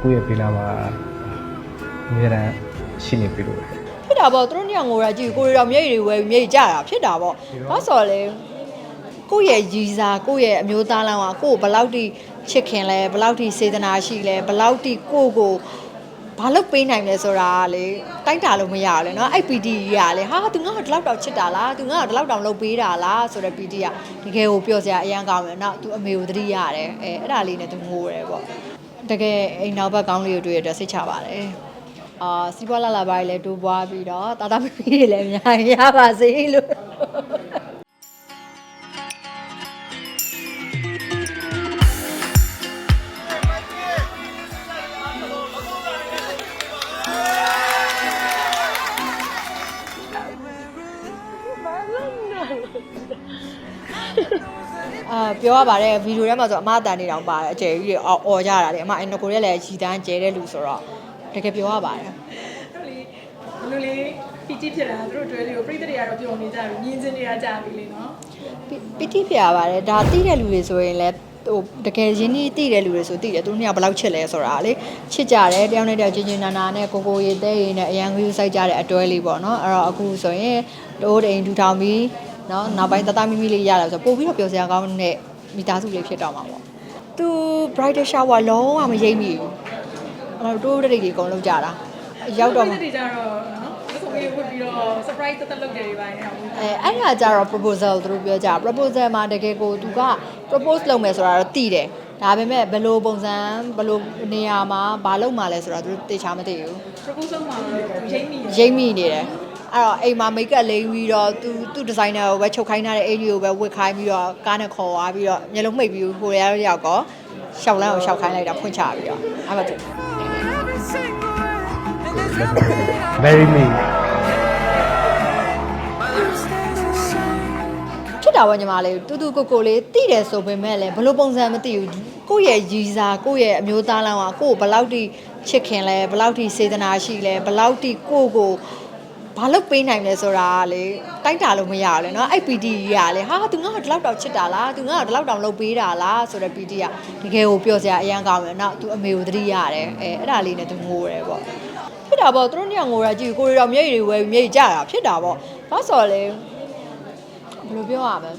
ကိုယ့်ရဲ့ဘေးနားမှာအများအားရှိနေပြီလို့ပဲဖြစ်တာပေါ့သူတို့ညငိုရကြည့်ကိုရီတော်မျက်ရည်တွေဝဲပြီးမျက်ရည်ကျတာဖြစ်တာပေါ့ဘာဆိုလဲကိုယ့်ရဲ့ရည်စားကိုယ့်ရဲ့အမျိုးသားလောင်းကကိုယ့်ကိုဘယ်လောက်ထိချစ်ခင်လဲဘယ်လောက်ထိစေတနာရှိလဲဘယ်လောက်ထိကိုယ့်ကိုဘာလို့ပေးနိုင်လဲဆိုတာကလေတိုက်တာလို့မရဘူးလေနော်အဲ့ PD ကြီးကလေဟာသူငါ့ကိုဒီလောက်တောင်ချစ်တာလားသူငါ့ကိုဒီလောက်တောင်လုပ်ပေးတာလားဆိုတော့ PD ကတကယ်ကိုပြောစရာအရန်ကောင်းတယ်နော်သူအမေကိုသတိရတယ်အဲအဲ့ဒါလေးနဲ့သူငိုတယ်ပေါ့ တကယ်အိမ်နောက်ဘက်ကောင်းလေးကိုတွေ့ရတဲ့စိတ်ချပါတယ်အာစီးပွားလာလာပိုင်းလည်းတိုးပွားပြီးတော့တာတာပီပီတွေလည်းအများကြီးရပါစေလို့ အာပြောရပါတယ်ဗီဒီယိုထဲမှာဆိုအမအတန်နေတောင်ပါတယ်အကျယ်ကြီးတွေအော်အော်ကြတာလေအမအင်နကိုရဲ့လည်းရီတန်းကျဲတဲ့လူဆိုတော့တကယ်ပြောရပါတယ်တို့လေဘယ်လိုလေးပီတိဖြစ်တာတို့တွဲလေးကိုပြိတ္တတွေကတော့ပြောနေကြပြီမြင်းချင်းတွေကကြာပြီလေနော်ပီပီတိပြရပါတယ်ဒါတိတဲ့လူတွေဆိုရင်လည်းဟိုတကယ်ရင်းနှီးတိတဲ့လူတွေဆိုတိတယ်သူတို့ကဘယ်လောက်ချစ်လဲဆိုတာလေချစ်ကြတယ်တယောက်နဲ့တယောက်ချင်းချင်းနာနာနဲ့ကိုကိုရေတဲရေနဲ့အရန်ကူးစိုက်ကြတဲ့အတွဲလေးပေါ့နော်အဲ့တော့အခုဆိုရင်တိုးတိန်ထူထောင်ပြီး နော်နောက်ပိုင်းတတမီမီလေးရလာဆိုပို့ပြီးတော့ပျော်စရာကောင်းတဲ့မိသားစုလေးဖြစ်တော့မှာပေါ့သူ brighter shower လုံးဝမရိပ်မိဘူးအဲ့တော့တိုးတိတ်တွေအကုန်လုံးကြတာရောက်တော့ပြိမှတ္တတွေကြတော့နော်မဆုံးလေးဝတ်ပြီးတော့ surprise တက်တက်လုပ်တယ်တွေပါနေအောင်အဲအဲ့ဒါကြတော့ proposal သူတို့ပြောကြ proposal မှာတကယ်ကိုသူက propose လုပ်မယ်ဆိုတာတော့သိတယ်ဒါပေမဲ့ဘယ်လိုပုံစံဘယ်လိုနေရာမှာဘာလုပ်မှာလဲဆိုတာသူတို့သိချာမသိဘူး proposal မှာတော့ရိမ့်မိရရိမ့်မိနေတယ် အဲ့တော့အိမ်မှာ make up လိမ့်ပြီးတော့သူသူဒီဇိုင်နာကိုပဲချုပ်ခိုင်းထားတဲ့အိမ်ကြီးကိုပဲဝတ်ခိုင်းပြီးတော့ကားနဲ့ခေါ်သွားပြီးတော့မျက်လုံးမှိတ်ပြီးဟိုရရောက်ကောရှောက်လန်းကိုရှောက်ခိုင်းလိုက်တာဖွင့်ချပြီးတော့အဲ့မှာသူ very me ဖြစ်တာပေါ့ညီမလေးတူတူကိုကိုလေးတိတယ်ဆိုပေမဲ့လည်းဘယ်လိုပုံစံမသိဘူးကိုယ့်ရဲ့ရည်စားကိုယ့်ရဲ့အမျိုးသားလောင်းကကိုယ့်ကိုဘယ်လောက်ထိချစ်ခင်လဲဘယ်လောက်ထိစေတနာရှိလဲဘယ်လောက်ထိကိုယ့်ကို ဘာလို့ပေးနိုင်လဲဆိုတာကလေတိုက်တာလို့မရဘူးလေနော်အဲ့ PD ကြီးကလေဟာသူငါ့ကိုဒီလောက်တောင်ချစ်တာလားသူငါ့ကိုဒီလောက်တောင်လုပ်ပေးတာလားဆိုတော့ PD ကတကယ်ကိုပြောစရာအရန်ကောင်းတယ်နော်သူအမေကိုသတိရတယ်အဲအဲ့ဒါလေးနဲ့သူငိုတယ်ပေါ့ဖြစ်တာပေါ့သူတို့ညငိုရကြည့်ကိုရီတော်မျက်ရည်တွေဝဲပြီးမျက်ရည်ကျတာဖြစ်တာပေါ့ဘာဆိုလဲဘယ်လိုပြောရမလဲ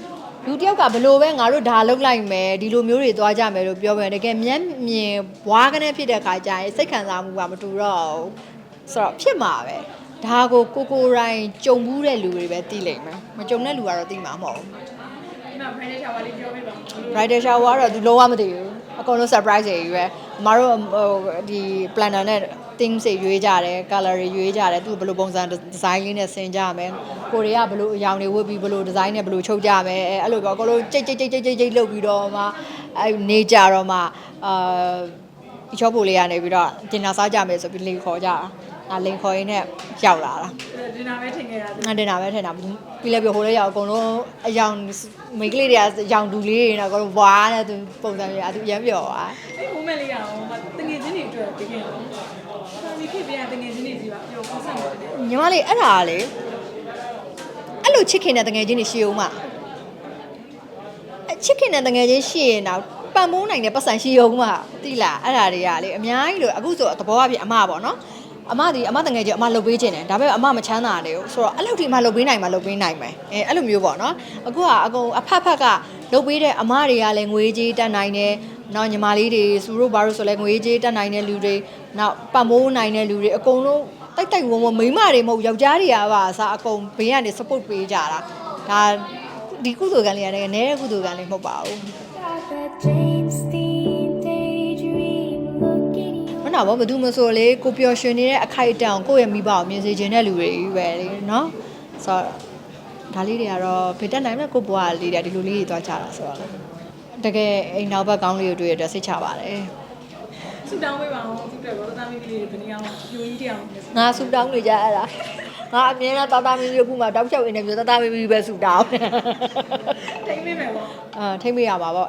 လူတယောက်ကဘယ်လိုပဲငါတို့ဒါလုပ်လိုက်မယ်ဒီလိုမျိုးတွေသွားကြမယ်လို့ပြောမယ်တကယ်မျက်မြင်ဘွားကနေဖြစ်တဲ့ခါကျရင်စိတ်ခံစားမှုကမတူတော့ဘူးဆိုတော့ဖြစ်မှာပဲ ဒါကိုကိုကိုတိုင်းကြုံဘူးတဲ့လူတွေပဲသိလိမ့်မယ်မကြုံတဲ့လူကတော့သိမှာမဟုတ်ဘူးဒီမှာ brand shower လေးပြောပြပါ bridal shower ကတော့သူလုံးဝမသိဘူးအကုန်လုံး surprise တွေကြီးပဲအမတို့ဟိုဒီ planner နဲ့ theme တွေရွေးကြတယ် color တွေရွေးကြတယ်သူဘယ်လိုပုံစံ design လေးနဲ့ဆင်ကြမယ်ကိုရီးယားဘယ်လိုအယောင်တွေဝတ်ပြီးဘယ်လို design နဲ့ဘယ်လိုချုပ်ကြမယ်အဲအဲ့လိုပေါ့အကုန်လုံးကြိတ်ကြိတ်ကြိတ်ကြိတ်ကြိတ်ကြိတ်လုပ်ပြီးတော့မှအဲနေကြတော့မှအာဒီချောပိုလေးကနေပြီးတော့တင်နာစားကြမယ်ဆိုပြီးလိန်ခေါ်ကြတာ အဲလိန်ခေါ်ရင်းနဲ့ရောက်လာတာဒီနာပဲထင်ခဲ့တာငါတင်တာပဲထင်တာပြီးလဲပြဟိုလေးရောက်အကုန်လုံးအယောင်မိန်းကလေးတွေကရောင်ဒူလေးတွေနဲ့အကုန်လုံးဝါးနဲ့သူပုံစံမျိုးအသူရမ်းပြော်သွားအဲ့ moment လေးရအောင်တငယ်ချင်းတွေအတွက်တကယ်တော့ဒီဖြစ်ပြန်တငယ်ချင်းတွေစီပါပြောပုံစံတယ်ညီမလေးအဲ့ဒါကလေအဲ့လိုချစ်ခင်တဲ့တငယ်ချင်းတွေရှိအောင်မအချစ်ခင်တဲ့တငယ်ချင်းရှိရင်တော့ပံမိုးနိုင်တဲ့ပတ်စံရှိအောင်မတိလားအဲ့ဒါတွေကလေအများကြီးလို့အခုဆိုသဘောအပြည့်အမပေါ့နော် အမဒီအမတငယ်ချင်းအမလှုပ်ပေးခြင်းတယ်ဒါပေမဲ့အမမချမ်းသာတယ်ဆိုတော့အဲ့လိုဒီအမလှုပ်ပေးနိုင်မှာလှုပ်ပေးနိုင်မယ်အဲအဲ့လိုမျိုးပေါ့နော်အခုကအကုန်အဖက်ဖက်ကလှုပ်ပေးတဲ့အမတွေကလည်းငွေကြေးတက်နိုင်တယ်နောက်ညီမလေးတွေစူတို့ဘာလို့ဆိုလဲငွေကြေးတက်နိုင်တဲ့လူတွေနောက်ပတ်မိုးနိုင်တဲ့လူတွေအကုန်လုံးတိုက်တိုက်ဝုံဝုံမိန်းမတွေမဟုတ်ယောက်ျားတွေကပါအစားအကုန်ဘေးကနေ support ပေးကြတာဒါဒီကုသိုလ်ကံလေးရတယ်နည်းတဲ့ကုသိုလ်ကံလေးမဟုတ်ပါဘူး မနာဘောဘယ်သူမဆိုလေကိုပျော်ရွှင်နေတဲ့အခိုက်အတန့်ကိုကိုယ့်ရဲ့မိဘကိုမြင်စေချင်တဲ့လူတွေကြီးပဲလေနော်ဆိုတော့ဒါလေးတွေကတော့ဖေတက်နိုင်မဲ့ကိုဘွားလေးတွေဒီလိုလေးတွေသွားကြတာဆိုတော့တကယ်အိမ်နောက်ဘက်ကောင်းလေးတွေတွေ့ရတဲ့စိတ်ချပါတယ်ဆူတောင်းပေးပါအောင်သူတို့ကတော့တာမီးလေးတွေဘယ်နည်းအောင်ယူကြီးတရားအောင်ငါဆူတောင်းနေကြရတာငါအမြဲတမ်းတာတာမီမျိုးခုမှတောက်ချောက်အင်တာဗျူးတာတာမီမျိုးပဲဆူတောင်းထိမ့်ပေးမယ်ပေါ့အာထိမ့်မရပါပေါ့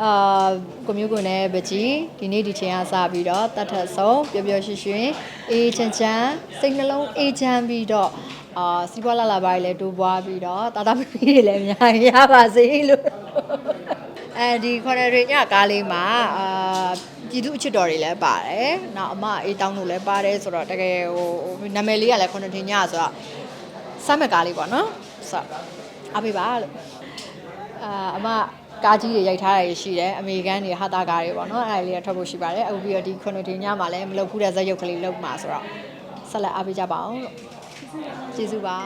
အာကိုမျိုးကိုနဲ့ပကြီးဒီနေ့ဒီချိန်ကစပြီးတော့တတ်ထက်ဆုံးပျော်ပျော်ရွှင်ရွှင်အေးချမ်းချမ်းစိတ်နှလုံးအေးချမ်းပြီးတော့အာစီးပွားလာလာပိုင်းလည်းတိုးပွားပြီးတော့တာတာပီပီတွေလည်းအများကြီးရပါစေလို့အဲဒီခေါ်ရရညကားလေးမှာအာပြည်သူအချစ်တော်တွေလည်းပါတယ်နောက်အမအေးတောင်းတို့လည်းပါတယ်ဆိုတော့တကယ်ဟိုနာမည်လေးကလည်းခုနှစ်ထင်ညဆိုတော့စမ်းမကားလေးပေါ့နော်ဆိုတော့အားပေးပါလို့အာအမ ကားကြီးတွေရိုက်ထားတာရှိတယ်အမေရိကန်တွေဟာတာကားတွေပေါ့နော်အဲ့ဒါလေးကထွက်ဖို့ရှိပါတယ်အခုပြီးတော့ဒီခုနှစ်ထင်ညမှာလည်းမလုပ်ဘူးတဲ့ဇက်ရုပ်ကလေးလုပ်မှာဆိုတော့ဆက်လက်အားပေးကြပါအောင်လို့ကျေးဇူးပါ